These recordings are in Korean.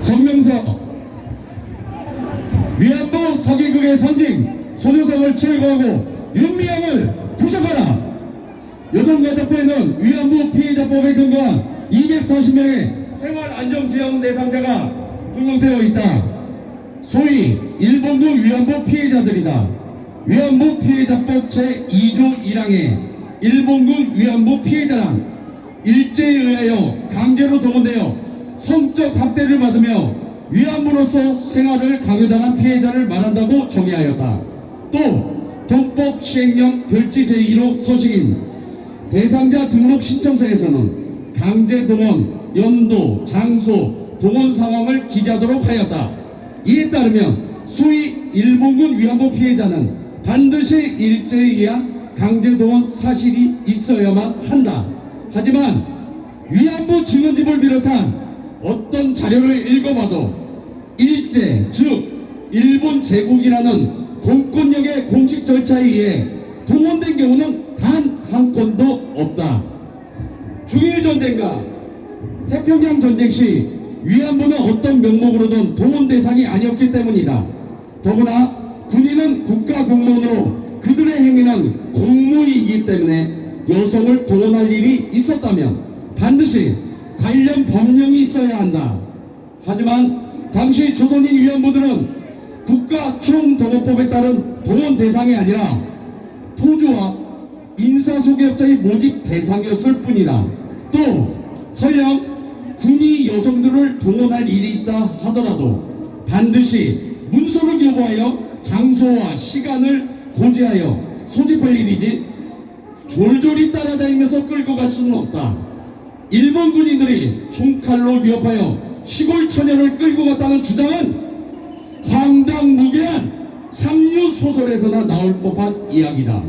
성명서 위안부 서기극의 선진 소녀상을 철거하고 윤미향을 부석하라 여성가족부에는 위안부 피해자법에 근거한 240명의 생활안정지원 대상자가 등록되어 있다. 소위 일본군 위안부 피해자들이다. 위안부 피해자법 제2조 1항에 일본군 위안부 피해자란 일제에 의하여 강제로 동원되어 성적 학대를 받으며 위안부로서 생활을 강요당한 피해자를 말한다고 정의하였다. 또 동법 시행령 별지 제1호 서식인 대상자 등록 신청서에서는 강제 동원, 연도, 장소, 동원 상황을 기재하도록 하였다. 이에 따르면 소위 일본군 위안부 피해자는 반드시 일제에 의한 강제 동원 사실이 있어야만 한다. 하지만 위안부 증언집을 비롯한 어떤 자료를 읽어봐도 일제 즉 일본 제국이라는 공권력의 공식 절차에 의해 동원된 경우는 단 한 건도 없다. 중일 전쟁과 태평양 전쟁 시 위안부는 어떤 명목으로든 동원 대상이 아니었기 때문이다. 더구나 군인은 국가 공무원으로 그들의 행위는 공무이기 때문에 여성을 동원할 일이 있었다면 반드시 관련 법령이 있어야 한다. 하지만 당시 조선인 위안부들은 국가 총동원법에 따른 동원 대상이 아니라 토주와 인사소개업자의 모집 대상이었을 뿐이다. 또 설령 군이 여성들을 동원할 일이 있다 하더라도 반드시 문서를 교부하여 장소와 시간을 고지하여 소집할 일이지 졸졸이 따라다니면서 끌고 갈 수는 없다. 일본 군인들이 총칼로 위협하여 시골 처녀를 끌고 갔다는 주장은 황당무계한 삼류 소설에서나 나올 법한 이야기다.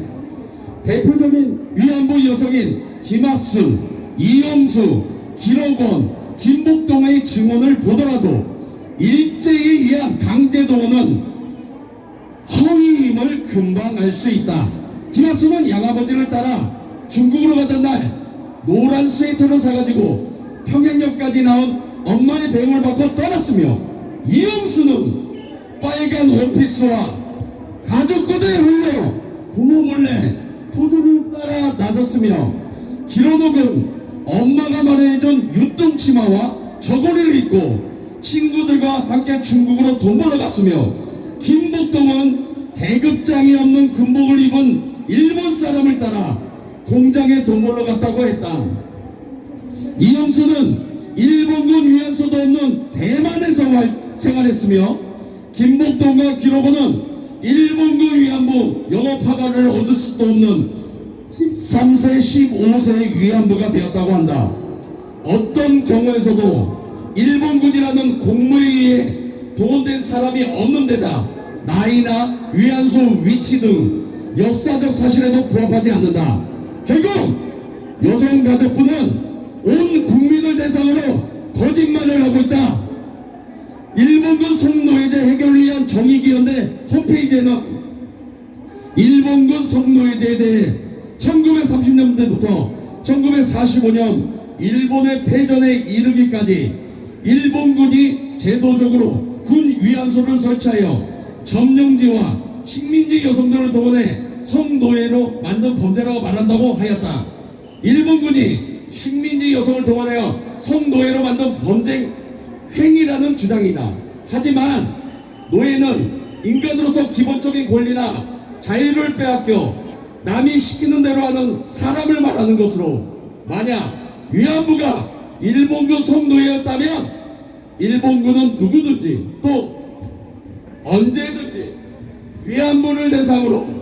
대표적인 위안부 여성인 김학순, 이영수, 기록원, 김복동의 증언을 보더라도 일제에 의한 강제동원은 허위임을 금방 알 수 있다. 김학순은 양아버지를 따라 중국으로 가던 날 노란 스웨터를 사가지고 평양역까지 나온 엄마의 배웅을 받고 떠났으며 이영수는 빨간 원피스와 가족거대에 홀려 부모 몰래 포도를 따라 나섰으며 기로녹은 엄마가 마련해준 유똥치마와 저고리를 입고 친구들과 함께 중국으로 돈 벌러 갔으며 김복동은 계급장이 없는 군복을 입은 일본 사람을 따라 공장에 돈 벌러 갔다고 했다. 이영수는 일본군 위안소도 없는 대만에서 활- 생활했으며 김복동과 기록원은 일본군 위안부 영업허가를 얻을 수도 없는 13세, 15세의 위안부가 되었다고 한다. 어떤 경우에서도 일본군이라는 공무에 의해 동원된 사람이 없는 데다 나이나 위안소 위치 등 역사적 사실에도 부합하지 않는다. 결국 여성 가족부는 온 국민을 대상으로 거짓말을 하고 있다. 일본군 성노예제 해결을 위한 정의기원대 홈페이지에는 일본군 성노예제에 대해 1930년대부터 1945년 일본의 패전에 이르기까지 일본군이 제도적으로 군 위안소를 설치하여 점령지와 식민지 여성들을 동원해 성노예로 만든 범죄라고 말한다고 하였다. 일본군이 식민지 여성을 동원하여 성노예로 만든 범죄 행위라는 주장이다. 하지만 노예는 인간으로서 기본적인 권리나 자유를 빼앗겨 남이 시키는 대로 하는 사람을 말하는 것으로 만약 위안부가 일본군 성노예였다면 일본군은 누구든지 또 언제든지 위안부를 대상으로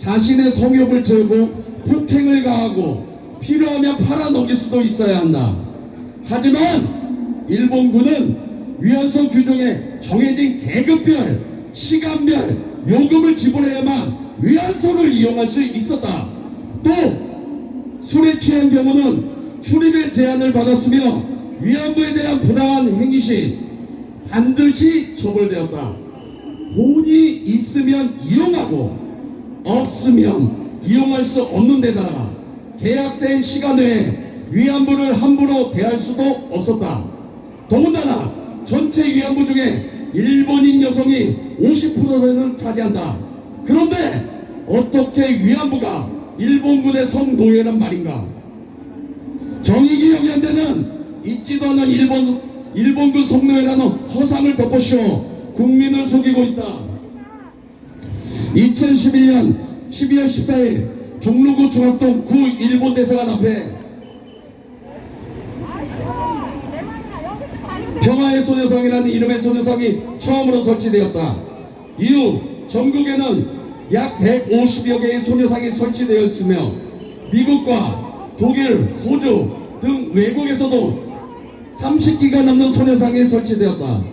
자신의 성욕을 채우고 폭행을 가하고 필요하면 팔아넘길 수도 있어야 한다. 하지만 일본군은 위안소 규정에 정해진 계급별, 시간별 요금을 지불해야만 위안소를 이용할 수 있었다. 또 술에 취한 경우는 출입의 제한을 받았으며 위안부에 대한 부당한 행위 시 반드시 처벌되었다. 돈이 있으면 이용하고 없으면 이용할 수 없는 데다가 계약된 시간 외에 위안부를 함부로 대할 수도 없었다. 더군다나 전체 위안부 중에 일본인 여성이 50%를 차지한다. 그런데 어떻게 위안부가 일본군의 성노예란 말인가? 정의기억연대는 있지도 않은 일본, 일본군 성노예라는 허상을 덮어씌워 국민을 속이고 있다. 2011년 12월 14일 종로구 중학동 구 일본 대사관 앞에 평화의 소녀상이라는 이름의 소녀상이 처음으로 설치되었다. 이후 전국에는 약 150여 개의 소녀상이 설치되어 있으며 미국과 독일, 호주 등 외국에서도 30기가 넘는 소녀상이 설치되었다.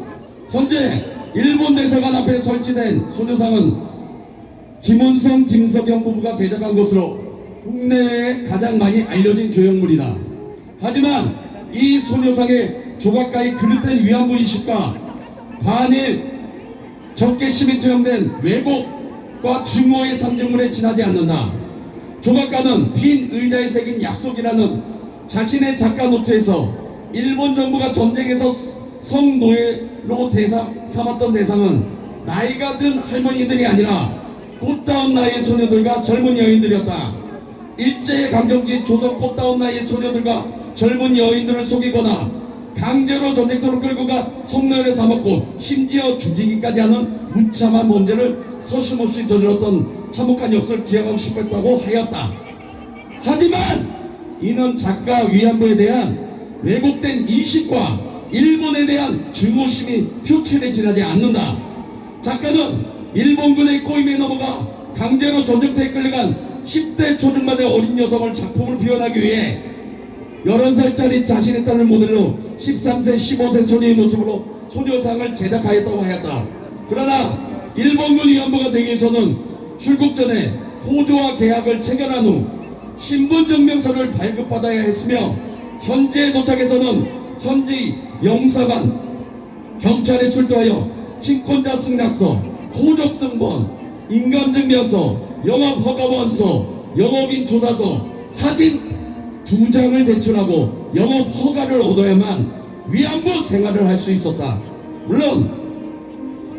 현재 일본 대사관 앞에 설치된 소녀상은 김원성, 김석영 부부가 제작한 것으로 국내에 가장 많이 알려진 조형물이다. 하지만 이 소녀상의 조각가의 그릇된 위안부 인식과 반일 적개심이 투영된 왜곡과 증오의 상징물에 지나지 않는다. 조각가는 빈 의자에 새긴 약속이라는 자신의 작가 노트에서 일본 정부가 전쟁에서 성노예로 대상, 삼았던 대상은 나이가 든 할머니들이 아니라 꽃다운 나이의 소녀들과 젊은 여인들이었다. 일제 강점기 조선 꽃다운 나이의 소녀들과 젊은 여인들을 속이거나 강제로 전쟁터로 끌고 가 성노예를 삼았고 심지어 죽이기까지 하는 무참한 범죄를 서슴없이 저질렀던 참혹한 역사를 기억하고 싶었다고 하였다. 하지만 이는 작가 위안부에 대한 왜곡된 인식과 일본에 대한 증오심이 표출에 지나지 않는다. 작가는 일본군의 꼬임에 넘어가 강제로 전쟁터에 끌려간 10대 초중반의 어린 여성을 작품을 표현하기 위해 11살짜리 자신의 딸을 모델로 13세, 15세 소녀의 모습으로 소녀상을 제작하였다고 하였다. 그러나 일본군 위안부가 되기 위해서는 출국 전에 호주와 계약을 체결한 후 신분증명서를 발급받아야 했으며 현재 도착해서는 현지 영사관 경찰에 출두하여 친권자 승낙서, 호적 등본, 인감증명서, 영업허가원서, 영업인 조사서, 사진 두 장을 제출하고 영업 허가를 얻어야만 위안부 생활을 할 수 있었다. 물론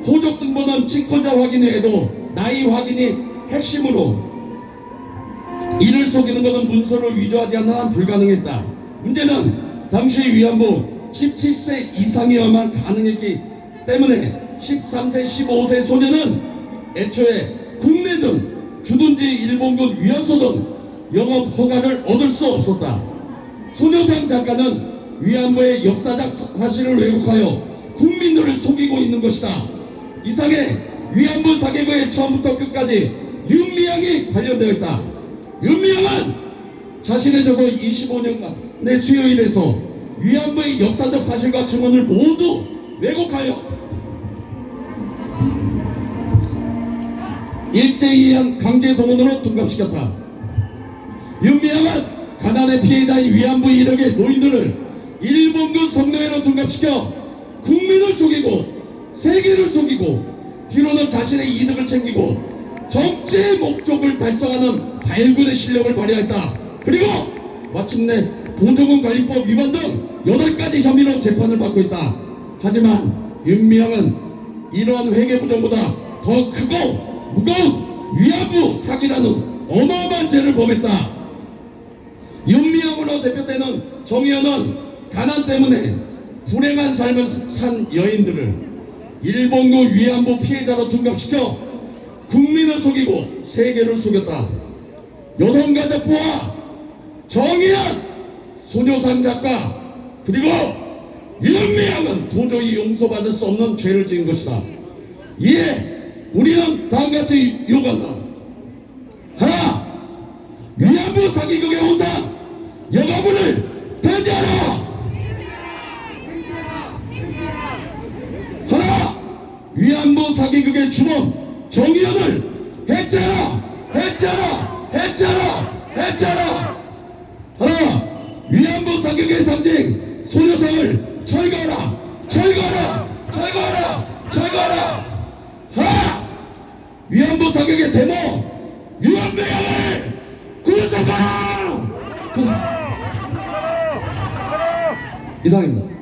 호적 등본은 친권자 확인 외에도 나이 확인이 핵심으로 이를 속이는 것은 문서를 위조하지 않는 한 불가능했다. 문제는 당시 위안부 17세 이상이어야만 가능했기 때문에 13세, 15세 소녀는 애초에 국내 등 주둔지 일본군 위안소 등 영업 허가를 얻을 수 없었다. 소녀상 작가는 위안부의 역사적 사실을 왜곡하여 국민들을 속이고 있는 것이다. 이상의 위안부 사계부의 처음부터 끝까지 윤미향이 관련되어 있다. 윤미향은 자신의 저서 25년간의 수요일에서 위안부의 역사적 사실과 증언을 모두 왜곡하여 일제에 의한 강제 동원으로 둔갑시켰다. 윤미향은 가난의 피해자인 위안부 일억의 노인들을 일본군 성노예로 둔갑시켜 국민을 속이고 세계를 속이고 뒤로는 자신의 이득을 챙기고 정치의 목적을 달성하는 발군의 실력을 발휘했다. 그리고 마침내 보조금 관리법 위반 등 8가지 혐의로 재판을 받고 있다. 하지만 윤미향은 이러한 회계부정보다 더 크고 무거운 위안부 사기라는 어마어마한 죄를 범했다. 윤미향으로 대표되는 정의연은 가난 때문에 불행한 삶을 산 여인들을 일본군 위안부 피해자로 둔갑시켜 국민을 속이고 세계를 속였다. 여성가족부와 정의연 소녀상 작가 그리고 윤미향은 도저히 용서받을 수 없는 죄를 지은 것이다. 이에 우리는 다음같이 요구한다. 하나, 위안부 사기극의 혼상 여가부를 배제하라. 하나, 위안부 사기극의 주범 정의연을 해체하라, 해체하라, 해체하라, 해체하라. 하나, 위안부 사기극의 상징 소녀상을 철거하라, 철거하라, 철거하라, 철거하라. 하나, 위안부 사격의 데모 유한배양을 구속하라! 구- 이상입니다.